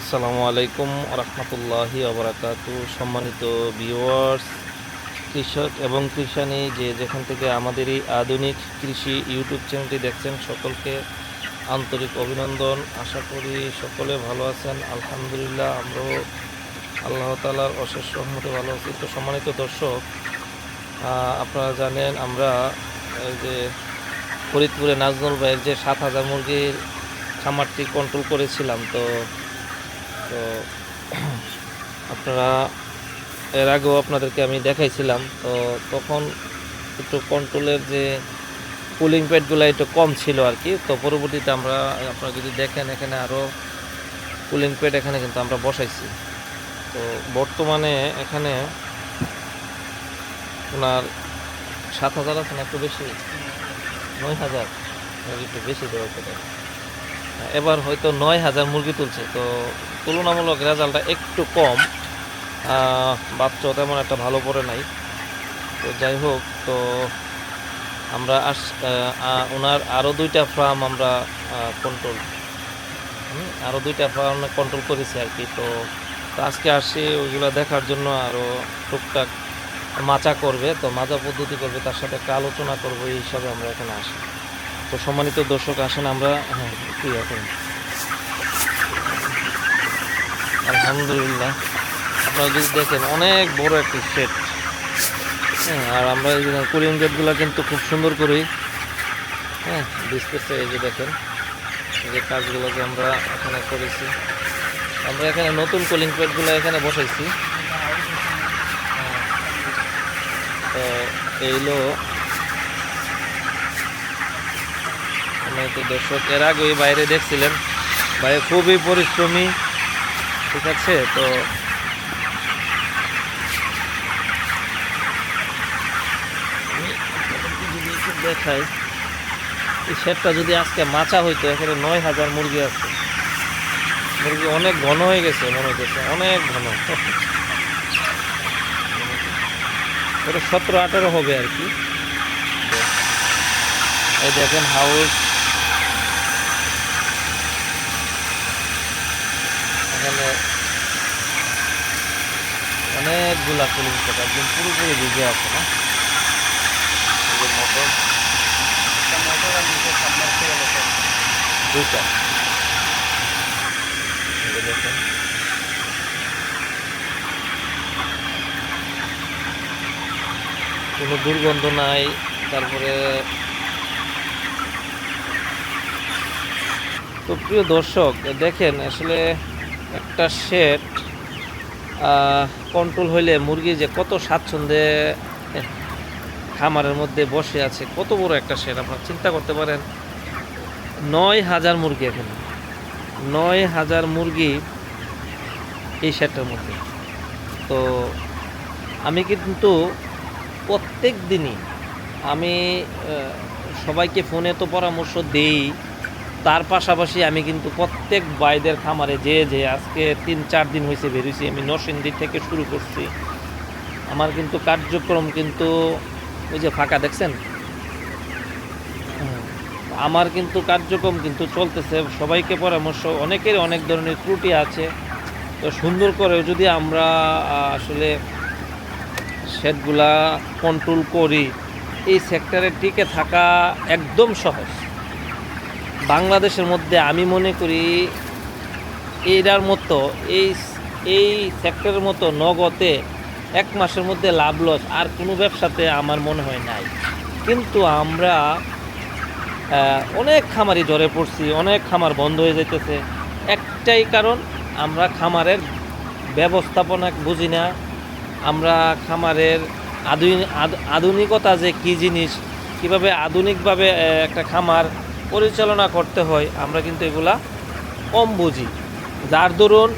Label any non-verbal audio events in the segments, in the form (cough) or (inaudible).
আসসালামু আলাইকুম রহমতুল্লাহি আবরাকাতু সম্মানিত ভিউয়ার্স, কৃষক এবং কৃষানি, যে যেখান থেকে আমাদের এই আধুনিক কৃষি ইউটিউব চ্যানেলটি দেখছেন, সকলকে আন্তরিক অভিনন্দন। আশা করি সকলে ভালো আছেন। আলহামদুলিল্লাহ, আমরাও আল্লাহ তালার অশেষ রহমতে ভালো আছি। তো সম্মানিত দর্শক আপনারা জানেন আমরা যে ফরিদপুরে নাজনুল ভাইয়ের যে সাত হাজার মুরগির খামারটি কন্ট্রোল করেছিলাম, তো তো আপনারা, এর আগেও আপনাদেরকে আমি দেখাইছিলাম, তো তখন একটু কন্ট্রোলের যে কুলিং প্যাডগুলো একটু কম ছিল আর কি, তো পরবর্তীতে আমরা, আপনারা যদি দেখেন এখানে আরও কুলিং প্যাড এখানে কিন্তু আমরা বসাইছি। তো বর্তমানে এখানে ওনার সাত হাজার আছে না একটু বেশি? নয় হাজার একটু বেশি দেওয়া এবার হয়তো নয় হাজার মুরগি তুলছে। তো তুলনামূলক রেজাল্টটা একটু কম। আহ, বাচ্চাও তেমন একটা ভালো পড়ে নাই। তো যাই হোক তো আমরা আস ওনার আরও দুইটা ফার্ম আমরা কন্ট্রোল আরও দুইটা ফার্ম কন্ট্রোল করেছি আর কি। তো তো আজকে আসি ওইগুলো দেখার জন্য আরও টুকটাক মাচা করবে। তো মাজা পদ্ধতি করবে তার সাথে একটা আলোচনা করব এই হিসাবে আমরা এখানে আসি। তো সম্মানিত দর্শক, আসেন আমরা হ্যাঁ কি এখন? আলহামদুলিল্লাহ। আপনারা যদি দেখেন, অনেক বড় একটি সেট হ্যাঁ আর আমরা এই কোরিয়ান গেটগুলো কিন্তু খুব সুন্দর করেই হ্যাঁ ডিসপ্লেতে এই যে দেখেন যে কাজগুলোকে আমরা এখানে করেছি। আমরা এখানে নতুন কুলিং প্যাডগুলো এখানে বসাইছি। হ্যাঁ। তো এইগুলো আমি তো দর্শক, এর আগে বাইরে দেখছিলেন। ভাই খুবই পরিশ্রমী, ঠিক আছে? তো দেখাই, এই যদি আজকে মাচা হইতো, এখানে নয় হাজার মুরগি আছে। মুরগি অনেক ঘন হয়ে গেছে, মনে হচ্ছে অনেক ঘন। ওটা সতেরো আঠারো হবে আর কি। এই দেখেন হাউস এখানে অনেকগুলা কুলিং সেট একদম পুরোপুরি ভিজে আছে না? মোটর দুইটা। দেখেন কোনো দুর্গন্ধ নাই তারপরে তো প্রিয় দর্শক দেখেন আসলে একটা শেড কন্ট্রোল হইলে মুরগি যে কত স্বাচ্ছন্দ্যে খামারের মধ্যে বসে আছে, কত বড় একটা শেড, আপনারা চিন্তা করতে পারেন। নয় হাজার মুরগি এখানে। নয় হাজার মুরগি এই শেডটার মধ্যে। তো আমি কিন্তু প্রত্যেক দিনই আমি সবাইকে ফোনে তো পরামর্শ দেই তার পাশাপাশি আমি কিন্তু প্রত্যেক বাইদের খামারে যে যে আজকে তিন চার দিন হয়েছে বেরিয়েছি আমি নরসিংদী থেকে শুরু করছি। আমার কিন্তু কার্যক্রম কিন্তু ওই যে ফাঁকা, দেখছেন? আমার কিন্তু কার্যক্রম কিন্তু চলতেছে। সবাইকে পরামর্শ অনেকের অনেক ধরনের ত্রুটি আছে। তো সুন্দর করে যদি আমরা আসলে সেটগুলা কন্ট্রোল করি, এই সেক্টরে টিকে থাকা একদম সহজ। বাংলাদেশের মধ্যে আমি মনে করি এটার মতো, এই এই সেক্টরের মতো নগদে এক মাসের মধ্যে লাভ লস আর কোনো ব্যবসাতে আমার মনে হয় নাই। কিন্তু আমরা অনেক খামারই জ্বরে পড়ছি, অনেক খামার বন্ধ হয়ে যেতেছে একটাই কারণ, আমরা খামারের ব্যবস্থাপনা বুঝি না। আমরা খামারের আধুনিক আধুনিকতা যে কী জিনিস, কীভাবে আধুনিকভাবে একটা খামার পরিচালনা করতে হয়, আমরা কিন্তু এগুলা কম বুঝি। যার দরুন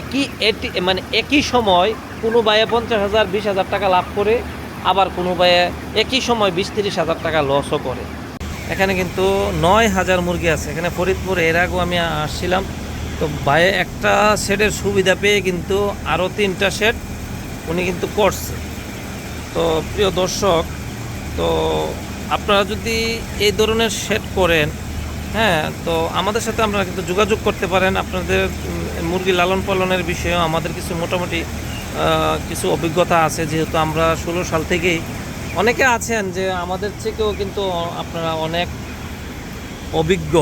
একই এটি মানে একই সময় কোনো বাইয়ে পঞ্চাশ হাজার, বিশ হাজার টাকা লাভ করে, আবার কোনো বাইয়ে একই সময় বিশ তিরিশ হাজার টাকা লসও করে। এখানে কিন্তু নয় হাজার মুরগি আছে। এখানে ফরিদপুর, এর আগেও আমি আসছিলাম। তো বায়ে একটা শেডের সুবিধা পেয়ে কিন্তু আরও তিনটা শেড উনি কিন্তু করছে। তো প্রিয় দর্শক, তো আপনারা যদি এই ধরনের সেট করেন হ্যাঁ তো আমাদের সাথে আপনারা কিন্তু যোগাযোগ করতে পারেন। আপনাদের মুরগি লালন পালনের বিষয়েও আমাদের কিছু মোটামুটি কিছু অভিজ্ঞতা আছে। যেহেতু আমরা ষোলো সাল থেকেই অনেকে আছেন যে আমাদের থেকেও কিন্তু আপনারা অনেক অভিজ্ঞ।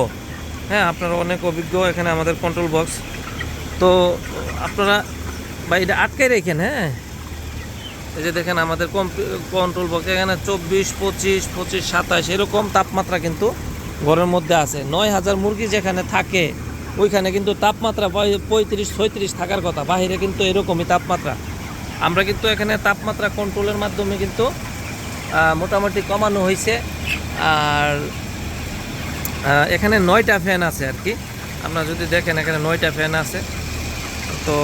হ্যাঁ আপনারা অনেক অভিজ্ঞ এখানে আমাদের কন্ট্রোল বক্স তো আপনারা বা এটা আটকে রেখেন হ্যাঁ? এই যে দেখেন আমাদের কন্ট্রোল বক্স এখানে চব্বিশ, পঁচিশ পঁচিশ, সাতাশ, এরকম তাপমাত্রা কিন্তু ঘরের মধ্যে আছে। নয় হাজার মুরগি যেখানে থাকে, ওইখানে কিন্তু তাপমাত্রা পঁয়ত্রিশ, ছয়ত্রিশ থাকার কথা। বাহিরে কিন্তু এরকমই তাপমাত্রা। আমরা কিন্তু এখানে তাপমাত্রা কন্ট্রোলের মাধ্যমে কিন্তু মোটামুটি কমানো হয়েছে আর এখানে নয়টা ফ্যান আছে আর কি। আপনারা যদি দেখেন, এখানে নয়টা ফ্যান আছে। তো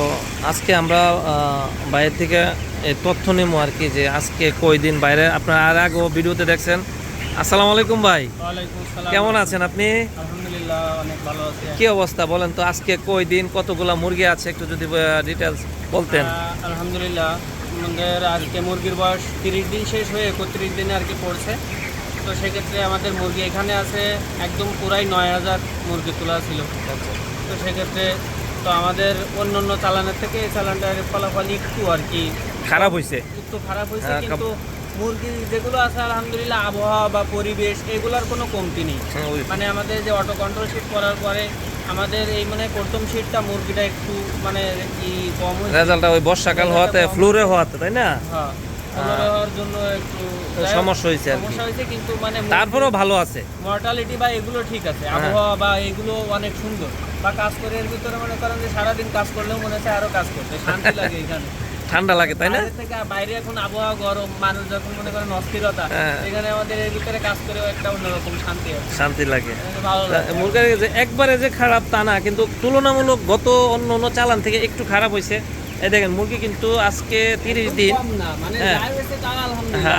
আজকে আমরা আহ, বাইরে থেকে এই তথ্য নেব আর কি যে আজকে কয়দিন বাইরে। আপনার আর আগেও ভিডিওতে দেখছেন। আসসালামু আলাইকুম ভাই। কেমন আছেন আপনি? কি অবস্থা বলেন তো আজকে কয়দিন কতগুলা মুরগি আছে একটু যদি ডিটেলস বলতেন। আলহামদুলিল্লাহ আমাদের আজকে মুরগির বয়স তিরিশ দিন শেষ হয়ে একত্রিশ দিনে আর কি পড়ছে। তো সেক্ষেত্রে আমাদের মুরগি এখানে আছে একদম পুরাই নয় হাজার মুরগি তোলা ছিল। তো সেক্ষেত্রে তো আমাদের অন্য অন্য চালানের থেকে এই চালানটার ফলাফল একটু আর কি খারাপ হয়েছে একটু খারাপ হয়েছে হ্যাঁ, কিন্তু মুরগি যেগুলো আছে আলহামদুলিল্লাহ আবহাওয়া বা পরিবেশ এগুলোর কোনো কমতি নেই। হ্যাঁ, মানে আমাদের যে অটো কন্ট্রোল শিট করার পরে আমাদের এই মানে প্রথম শিটটা মুরগিটা একটু মানে কি কম হয়েছে রেজাল্টটা ওই বর্ষাকাল হওয়াতে ফ্লোরে হওয়াতে তাই না? হ্যাঁ। হওয়ার জন্য একটু সমস্যা হয়েছে সমস্যা হয়েছে কিন্তু মানে তারপরেও ভালো আছে। মর্টালিটি বা এগুলো ঠিক আছে। হ্যাঁ। আবহাওয়া বা এগুলো অনেক সুন্দর। বা কাজ করে এর ভিতরে মনে করেন যে সারাদিন কাজ করলেও মনে হচ্ছে আরও কাজ করতে শান্তি (laughs) লাগে এখানে। ঠান্ডা লাগে তাই না? বাইরে এখন আবহাওয়া গরম মানুষ যখন মনে করেন অস্থিরতা হ্যাঁ। এখানে আমাদের এর ভিতরে কাজ করে একটা অন্যরকম শান্তি শান্তি লাগে। মুরগির যে একবারে যে খারাপ তা না কিন্তু তুলনামূলক গত অন্য অন্য চালান থেকে একটু খারাপ হয়েছে। এই দেখেন মুরগি কিন্তু আজকে তিরিশ দিন। মানে হ্যাঁ।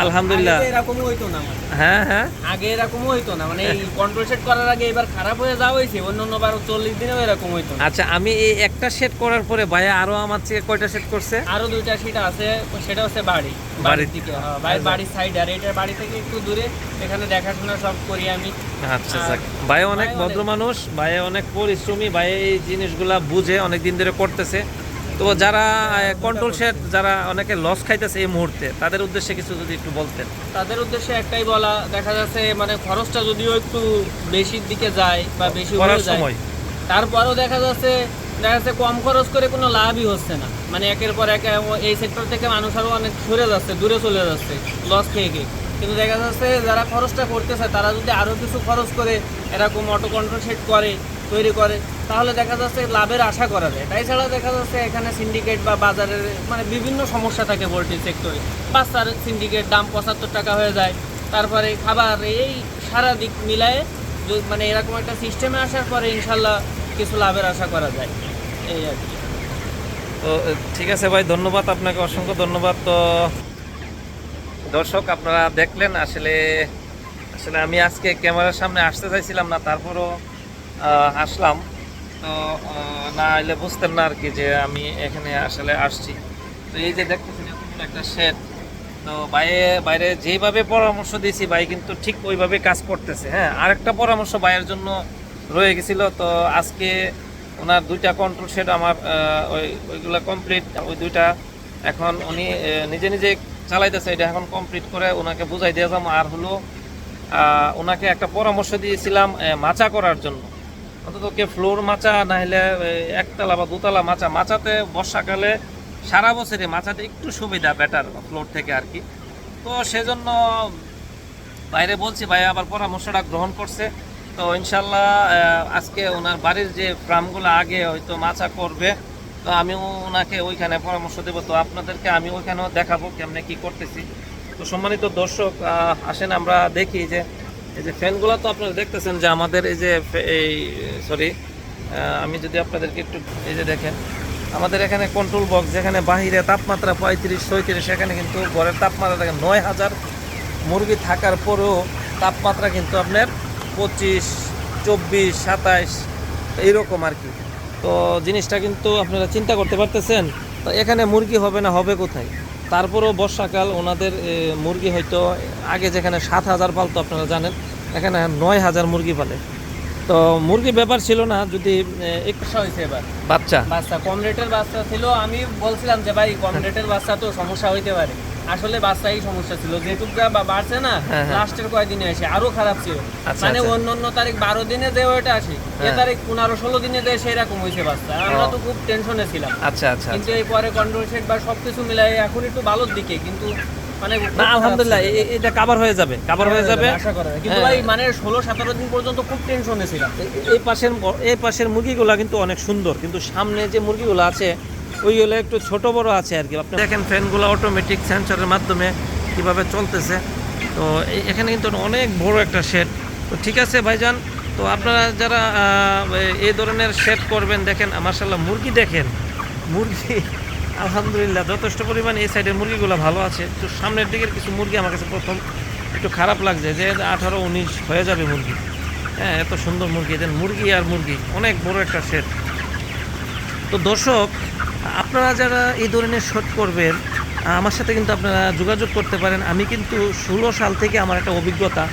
আলহামদুলিল্লাহ। হ্যাঁ, হইতো না মানে। হ্যাঁ হ্যাঁ। আগে এরকমও হইতো না মানে এই কন্ট্রোল সেট করার আগে এবার খারাপ হয়ে যাওয়া হয়েছে অন্য চল্লিশ দিনেও এরকম হইতো আচ্ছা আমি এই একটা সেট করার পরে ভাইয়া আরও আমার থেকে কয়টা সেট করছে? আরও দুইটা সিট আছে সেটা হচ্ছে বাড়ি। বাড়ির দিকে হ্যাঁ, বাড়ির বাড়ির সাইড আর এটার বাড়ি থেকে একটু দূরে এখানে দেখাশোনা সব করি আমি। আচ্ছা ভাই অনেক ভদ্র মানুষ ভাই অনেক পরিশ্রমী ভাই এই জিনিসগুলা বুঝে অনেক দিন ধরে করতেছে। তো যারা কন্ট্রোল সেট যারা অনেকে লস খাইতেছে এই মুহূর্তে তাদের উদ্দেশ্যে কিছু যদি একটু বলতেন। তাদের উদ্দেশ্যে একটাই বলা দেখা যাচ্ছে মানে খরচটা যদিও একটু বেশির দিকে যায় বা বেশি হয়ে যায় সময়। তারপরেও দেখা যাচ্ছে দেখা যাচ্ছে কম খরচ করে কোনো লাভই হচ্ছে না। মানে একের পর এক এই সেক্টর থেকে মানুষ আরও অনেক সরে যাচ্ছে দূরে চলে যাচ্ছে লস খেয়ে খেয়ে। কিন্তু দেখা যাচ্ছে যারা খরচটা করতেছে তারা যদি আরও কিছু খরচ করে এরকম অটো কন্ট্রোল সেট করে তৈরি করে, তাহলে দেখা যাচ্ছে লাভের আশা করা যায়। তাই ছাড়া দেখা যাচ্ছে এখানে সিন্ডিকেট বা বাজারের মানে বিভিন্ন সমস্যা থাকে পোলট্রি সেক্টরে বাচ্চার সিন্ডিকেট দাম পঁচাত্তর টাকা হয়ে যায়, তারপরে খাবার এই সারা দিক মিলায়ে মানে এরকম একটা সিস্টেমে আসার পরে ইনশাল্লাহ কিছু লাভের আশা করা যায়। এই আর কি। তো ঠিক আছে ভাই, ধন্যবাদ আপনাকে, অসংখ্য ধন্যবাদ। তো, দর্শক, আপনারা দেখলেন, আসলে আসলে আমি আজকে ক্যামেরার সামনে আসতে চাইছিলাম না, তারপরও আসলাম। তো না এলে বুঝতেন না আর কি যে আমি এখানে আসলে আসছি। তো এই যে দেখতেছেন বড় একটা শেড তো বাইরে বাইরে যেভাবে পরামর্শ দিয়েছি, ভাই কিন্তু ঠিক ওইভাবে কাজ করতেছে হ্যাঁ? আরেকটা পরামর্শ ভাইয়ের জন্য রয়ে গেছিল। তো আজকে ওনার দুইটা কন্ট্রোল শেড আমার ওই, ওইগুলো কমপ্লিট ওই দুইটা এখন উনি নিজে নিজে চালাইতেছে। এটা এখন কমপ্লিট করে ওনাকে বুঝাই দিয়ে যাব। আর হলো ওনাকে একটা পরামর্শ দিয়েছিলাম মাচা করার জন্য। অন্তত কে ফ্লোর মাচা না হলে একতলা বা দুতলা মাচা। মাচাতে বর্ষাকালে সারা বছরে মাচাতে একটু সুবিধা বেটার ফ্লোর থেকে আর কি। তো সেজন্য বাইরে বলছি, ভাই আবার পরামর্শটা গ্রহণ করছে। তো ইনশাল্লাহ আজকে ওনার বাড়ির যে ফার্মগুলো আগে হয়তো মাচা করবে, তো আমি ওনাকে ওইখানে পরামর্শ দেবো। তো আপনাদেরকে আমি ওইখানেও দেখাবো কেমনে কি করতেছি। তো সম্মানিত দর্শক আসেন, আমরা দেখি যে এই যে ফ্যানগুলো তো আপনারা দেখতেছেন যে আমাদের এই যে এই, সরি আমি যদি আপনাদেরকে একটু এই যে দেখেন, আমাদের এখানে কন্ট্রোল বক্স যেখানে বাহিরে তাপমাত্রা পঁয়ত্রিশ, ছয়ত্রিশ, সেখানে কিন্তু ঘরের তাপমাত্রা দেখেন নয় হাজার মুরগি থাকার পরেও তাপমাত্রা কিন্তু আপনার পঁচিশ, চব্বিশ, সাতাইশ, এইরকম আর কি। তো জিনিসটা কিন্তু আপনারা চিন্তা করতে পারতেছেন, তো এখানে মুরগি হবে না, হবে কোথায়? তারপরেও বর্ষাকাল, ওনাদের মুরগি হয়তো আগে যেখানে সাত হাজার পালতো, আপনারা জানেন এখানে নয় হাজার মুরগি পালে। তো মুরগি ব্যাপার ছিল না যদি হয়েছে এবার। বাচ্চা। বাচ্চা কম রেটের বাচ্চা ছিল আমি বলছিলাম যে ভাই কম রেটের বাচ্চা তো সমস্যা হইতে পারে। আসলে বাচ্চাই সমস্যা ছিল যেহেতু বা- বাড়ছে না হ্যাঁ, হ্যাঁ। লাস্টের কয়েকদিনে এসে আরও খারাপ ছিল। আচ্ছা, মানে আচ্ছা। অন্য অন্য তারিখ বারো দিনে যে ওইটা আসে এ হ্যাঁ। তারিখ পনেরো ষোলো দিনে দেয় সেরকম হয়েছে বাচ্চা। আমরা তো খুব টেনশনে ছিলাম। আচ্ছা আচ্ছা কিন্তু এই পরে কন্ট্রোল সেট বা সবকিছু মিলাই এখন একটু ভালোর দিকে কিন্তু না আলহামদুলিল্লাহ এ- এটা কাভার হয়ে যাবে কাভার হয়ে যাবে। করা যায়। কিন্তু হ্যাঁ। ভাই মানে ষোলো সতেরো দিন পর্যন্ত খুব টেনশনে ছিলাম। এই পাশের এই পাশের মুরগিগুলো কিন্তু অনেক সুন্দর কিন্তু সামনে যে মুরগিগুলো আছে ওইগুলো একটু ছোট বড় আছে আর কি। আপনি দেখেন ফ্যানগুলো অটোমেটিক সেন্সরের মাধ্যমে কীভাবে চলতেছে। তো এখানে কিন্তু অনেক বড় একটা শেড তো ঠিক আছে ভাইজান তো আপনারা যারা আহ, এই ধরনের শেড করবেন দেখেন মার্শাল্লাহ মুরগি দেখেন। মুরগি আলহামদুলিল্লাহ, যথেষ্ট পরিমাণ এই সাইডের মুরগিগুলো ভালো আছে। তো সামনের দিকের কিছু মুরগি আমার কাছে প্রথম একটু খারাপ লাগছে যে আঠারো উনিশ হয়ে যাবে মুরগি। হ্যাঁ এত সুন্দর মুরগি দেন মুরগি আর মুরগি, অনেক বড় একটা সেট তো দর্শক, আপনারা যারা এই ধরনের শট করবেন, আমার সাথে কিন্তু আপনারা যোগাযোগ করতে পারেন। আমি কিন্তু ষোলো সাল থেকে আমার একটা অভিজ্ঞতা,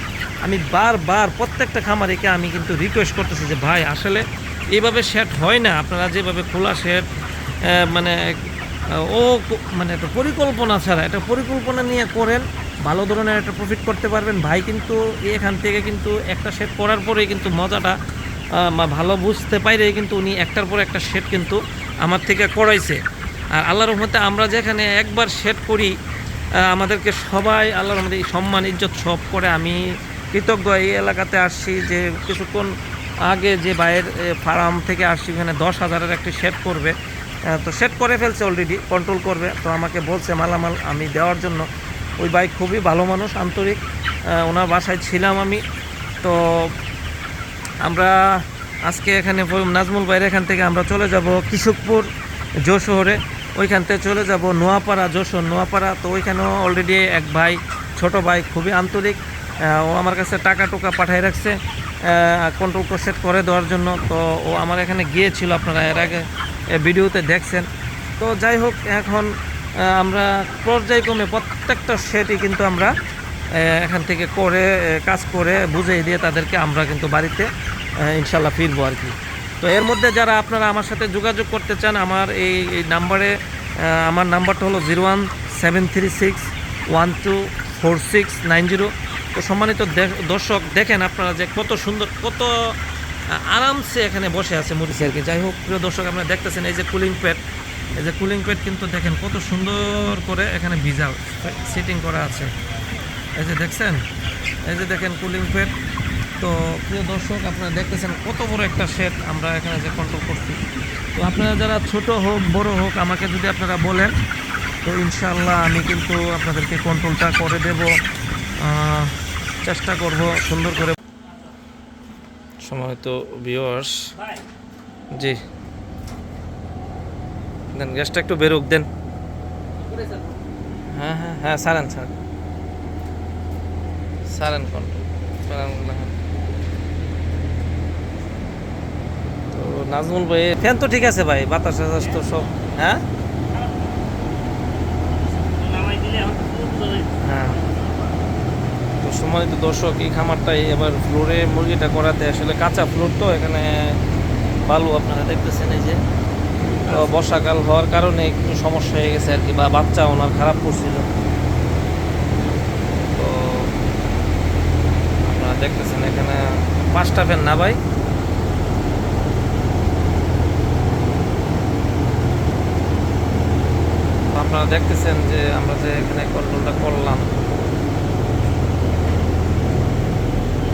আমি বারবার প্রত্যেকটা খামারিকে আমি কিন্তু রিকোয়েস্ট করতেছি যে, ভাই, আসলে এইভাবে সেট হয় না। আপনারা যেভাবে খোলা সেট মানে ও মানে একটা পরিকল্পনা ছাড়া, একটা পরিকল্পনা নিয়ে করেন, ভালো ধরনের একটা প্রফিট করতে পারবেন। ভাই কিন্তু এখান থেকে কিন্তু একটা সেট করার পরেই কিন্তু মজাটা ভালো বুঝতে পাইরে কিন্তু উনি একটার পর একটা সেট কিন্তু আমার থেকে করাইছে। আর আল্লাহর রহমতে আমরা যেখানে একবার সেট করি আমাদেরকে সবাই আল্লাহর রহমতে সম্মান, ইজ্জত সব করে। আমি কৃতজ্ঞ এই এলাকাতে আসছি যে কিছুক্ষণ আগে যে বাইরের ফার্ম থেকে আসছি এখানে দশ হাজারের একটি সেট করবে। তো সেট করে ফেলছে অলরেডি কন্ট্রোল করবে। তো আমাকে বলছে, মালামাল আমি দেওয়ার জন্য। ওই বাইক খুবই ভালো মানুষ, আন্তরিক। ওনার বাসায় ছিলাম আমি। তো আমরা আজকে এখানে নাজমুল বাইরে এখান থেকে আমরা চলে যাব কৃষকপুর যশোরে ওইখান থেকে চলে যাব নোয়াপাড়া যশোর নোয়াপাড়া। তো ওইখানেও অলরেডি এক ভাই, ছোট ভাই, খুবই আন্তরিক। ও আমার কাছে টাকা টোকা পাঠিয়ে রাখছে কন্ট্রোল সেট করে দেওয়ার জন্য। তো ও আমার এখানে গিয়েছিল আপনারা এর আগে। ভিডিওতে দেখছেন। তো যাই হোক এখন আমরা পর্যায়ক্রমে প্রত্যেকটা সেটই কিন্তু আমরা এখান থেকে করে কাজ করে বুঝিয়ে দিয়ে তাদেরকে আমরা কিন্তু বাড়িতে ইনশাল্লাহ ফিরবো আর কি। তো এর মধ্যে যারা আপনারা আমার সাথে যোগাযোগ করতে চান, আমার এই নাম্বারে আমার নাম্বারটা হলো zero one seven three six one two four six nine zero. তো সম্মানিত দর্শক, দেখেন আপনারা যে কত সুন্দর, কত আরামসে এখানে বসে আছে মুরগি আর কি যাই হোক, প্রিয় দর্শক, আপনারা দেখতেছেন এই যে কুলিং প্যাড এই যে কুলিং প্যাড কিন্তু দেখেন কত সুন্দর করে এখানে ভিজা সিটিং করা আছে। এই যে দেখছেন? এই যে দেখেন কুলিং প্যাড তো প্রিয় দর্শক, আপনারা দেখতেছেন কত বড় একটা সেট আমরা এখানে যে কন্ট্রোল করছি। তো আপনারা যারা ছোট হোক, বড় হোক, আমাকে যদি আপনারা বলেন, তো ইনশাআল্লাহ আমি কিন্তু আপনাদেরকে কন্ট্রোলটা করে দেব। চেষ্টা করব সুন্দর করে সময় তো ভিউয়ার্স জি। দেন গ্যাসটা একটু বেরোক দেন। হ্যাঁ হ্যাঁ হ্যাঁ সারেন স্যার সারেন তো নাজমুল ভাই ফ্যান তো ঠিক আছে ভাই বাতাস টাতাস তো সব হ্যাঁ? হ্যাঁ। সম্মানিত দর্শক এই খামারটাই এবার ফ্লোরে মুরগিটা করাতে আসলে কাঁচা ফ্লোর তো এখানে বালু আপনারা দেখতেছেন এই যে। তো বর্ষাকাল হওয়ার কারণে একটু সমস্যা হয়ে গেছে আর কি বা বাচ্চা ওনার খারাপ করছিল। তো আপনারা দেখতেছেন এখানে পাঁচটা ফ্যান না ভাই? আপনারা দেখতেছেন যে আমরা যে এখানে কন্ট্রোলটা করলাম।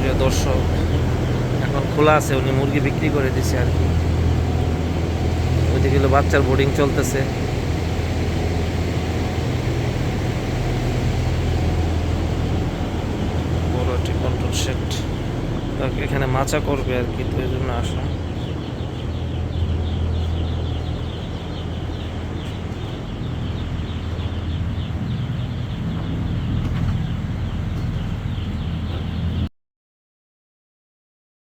প্রিয় দর্শক, এখন খোলা আছে, উনি মুরগি বিক্রি করে দিছে আর কি। ওইদিকে বাচ্চার বোর্ডিং চলতেছে। বড় কন্ট্রোল সেট এখানে মাচা করবে আর কি, তো এই জন্য আসা